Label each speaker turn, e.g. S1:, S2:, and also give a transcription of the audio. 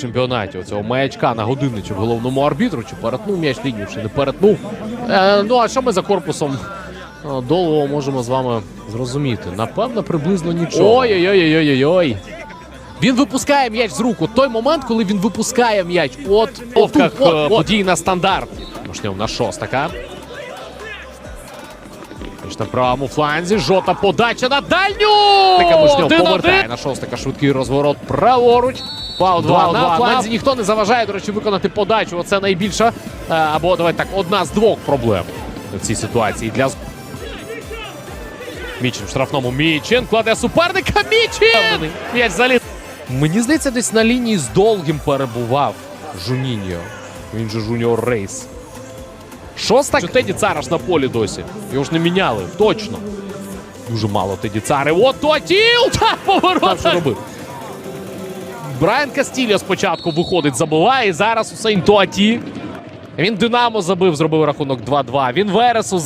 S1: чемпіонаті оцього маячка на годинничок головному арбітру, чи перетнув м'яч лінію, чи не перетнув. Е, ну а що ми за корпусом е, можемо з вами зрозуміти? Напевно, приблизно нічого. Ой-ой-ой-ой-ой-ой. Він випускає м'яч з рук. От той момент, коли він випускає м'яч. От от,
S2: От,
S1: от,
S2: от,
S1: подій на стандарт. Мошнєв на шостака. На правому фланзі. Жота подача на дальню. Така Мушньов повертає на шостака. Швидкий розворот праворуч. Пау 2 на фланзі. Ніхто не заважає, до речі, виконати подачу. Оце найбільша. е, Або давайте так, одна з двох проблем в цій ситуації для Мічин в штрафному. Мічин кладе суперника. Мічин! М'яч заліз. Мені здається, десь на лінії з довгим перебував Жуніньо. Він же Жуніор Рейс. Шоста Теді Цараш на полі досі. Його ж не міняли. Точно. Дуже мало Теді Цари. От Тотіл! Та поворот! Що робив? Брайан Кастілля спочатку виходить, забиває. Зараз у Сейнтуаті. Він Динамо забив, зробив рахунок 2-2. Він Вересу забив.